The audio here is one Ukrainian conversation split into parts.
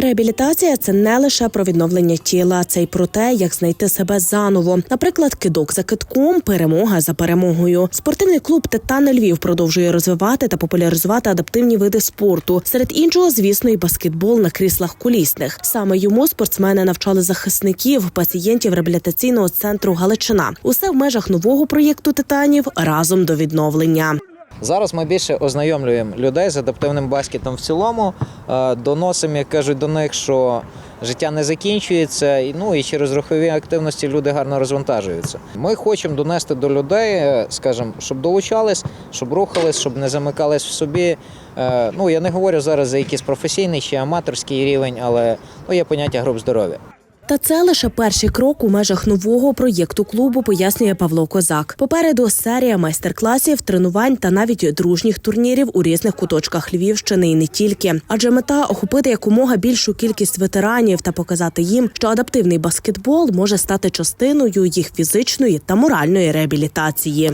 Реабілітація це не лише про відновлення тіла, це й про те, як знайти себе заново. Наприклад, кидок за китком, перемога за перемогою. Спортивний клуб Титан Львів продовжує розвивати та популяризувати адаптивні види спорту. Серед іншого, звісно, і баскетбол на кріслах колісних. Саме йому спортсмени навчали захисників, пацієнтів реабілітаційного центру Галичина. Усе в межах нового проєкту титанів разом до відновлення. Зараз ми більше ознайомлюємо людей з адаптивним баскетом в цілому, е, доносимо, як кажуть, до них, що життя не закінчується, ну і через рухові активності люди гарно розвантажуються. Ми хочемо донести до людей, е, скажімо, щоб долучались, щоб рухались, щоб не замикались в собі. Е, Ну я не говорю зараз за якийсь професійний чи аматорський рівень, але ну, є поняття груп здоров'я. Та це лише перший крок у межах нового проєкту клубу, пояснює Павло Козак. Попереду серія майстер-класів, тренувань та навіть дружніх турнірів у різних куточках Львівщини і не тільки. Адже мета охопити якомога більшу кількість ветеранів та показати їм, що адаптивний баскетбол може стати частиною їх фізичної та моральної реабілітації.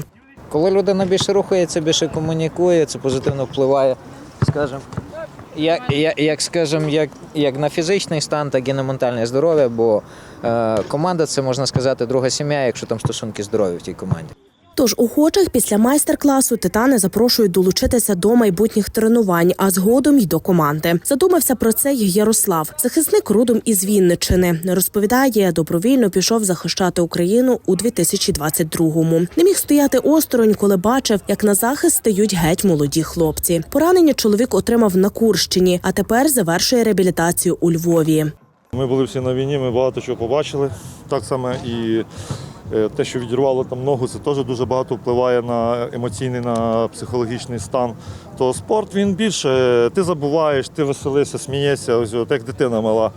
Коли людина більше рухається, більше комунікує, це позитивно впливає, скажімо, як, як, як, скажімо, як, як на фізичний стан, так і на ментальне здоров'я, бо е, команда це можна сказати друга сім'я, якщо там стосунки здоров'я в тій команді. Тож охочих після майстер-класу титани запрошують долучитися до майбутніх тренувань, а згодом й до команди. Задумався про це й Ярослав, захисник родом із Вінничини. Розповідає, добровільно пішов захищати Україну у 2022-му. Не міг стояти осторонь, коли бачив, як на захист стають геть молоді хлопці. Поранення чоловік отримав на Курщині, а тепер завершує реабілітацію у Львові. Ми були всі на війні, ми багато чого побачили. Так само і те, що відірвало там ногу, це теж дуже багато впливає на емоційний, на психологічний стан. То спорт він більше, ти забуваєш, ти веселишся, смієшся, ось от як дитина мала,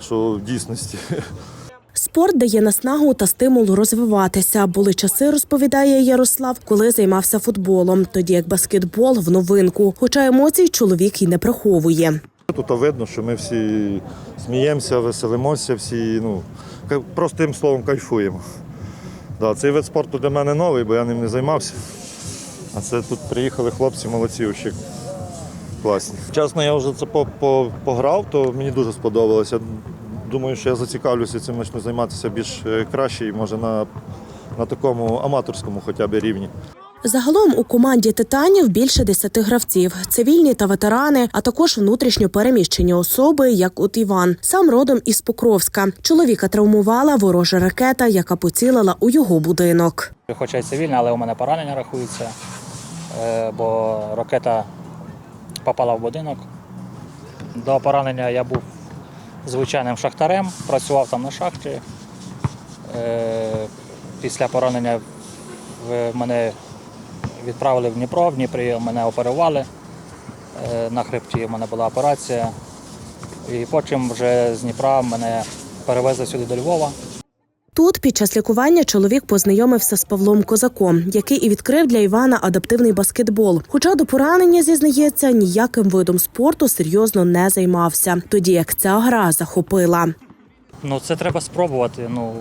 що в дійсності. Спорт дає наснагу та стимул розвиватися. Були часи, розповідає Ярослав, коли займався футболом, тоді як баскетбол в новинку. Хоча емоцій чоловік і не приховує. Тут видно, що ми всі сміємося, веселимося, всі, ну, простим словом, кайфуємо. Да, цей вид спорту для мене новий, бо я ним не займався. А це тут приїхали хлопці, молодці, вообще класні. Чесно, я вже це по- по- пограв, то мені дуже сподобалося. Думаю, що я зацікавлюся цим почну займатися більш е, краще і може на, на такому аматорському хоча б рівні. Загалом у команді титанів більше десяти гравців, цивільні та ветерани, а також внутрішньо переміщені особи, як от Іван, сам родом із Покровська. Чоловіка травмувала ворожа ракета, яка поцілила у його будинок. Хоча й цивільне, але у мене поранення рахується, е, бо ракета попала в будинок. До поранення я був звичайним шахтарем, працював там на шахті. Е, Після поранення в- мене відправили в Дніпро, в Дніпрі мене оперували. Е, На хребті в мене була операція. І потім вже з Дніпра мене перевезли сюди до Львова. Тут під час лікування чоловік познайомився з Павлом Козаком, який і відкрив для Івана адаптивний баскетбол. Хоча до поранення зізнається, ніяким видом спорту серйозно не займався, тоді як ця гра захопила. Ну, це треба спробувати. Ну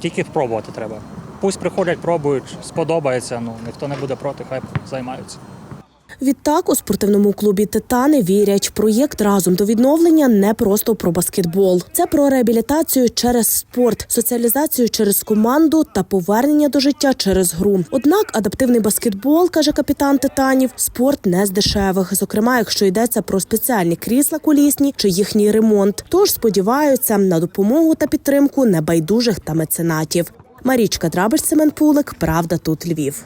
тільки спробувати треба. Пусть приходять, пробують, сподобається. Ну ніхто не буде проти, хай займаються. Відтак у спортивному клубі Титани вірять, проєкт разом до відновлення не просто про баскетбол. Це про реабілітацію через спорт, соціалізацію через команду та повернення до життя через гру. Однак адаптивний баскетбол, каже капітан Титанів, спорт не з дешевих, зокрема, якщо йдеться про спеціальні крісла колісні чи їхній ремонт. Тож сподіваються на допомогу та підтримку небайдужих та меценатів. Марічка Драбич, Семен Пулик, Правда тут Львів.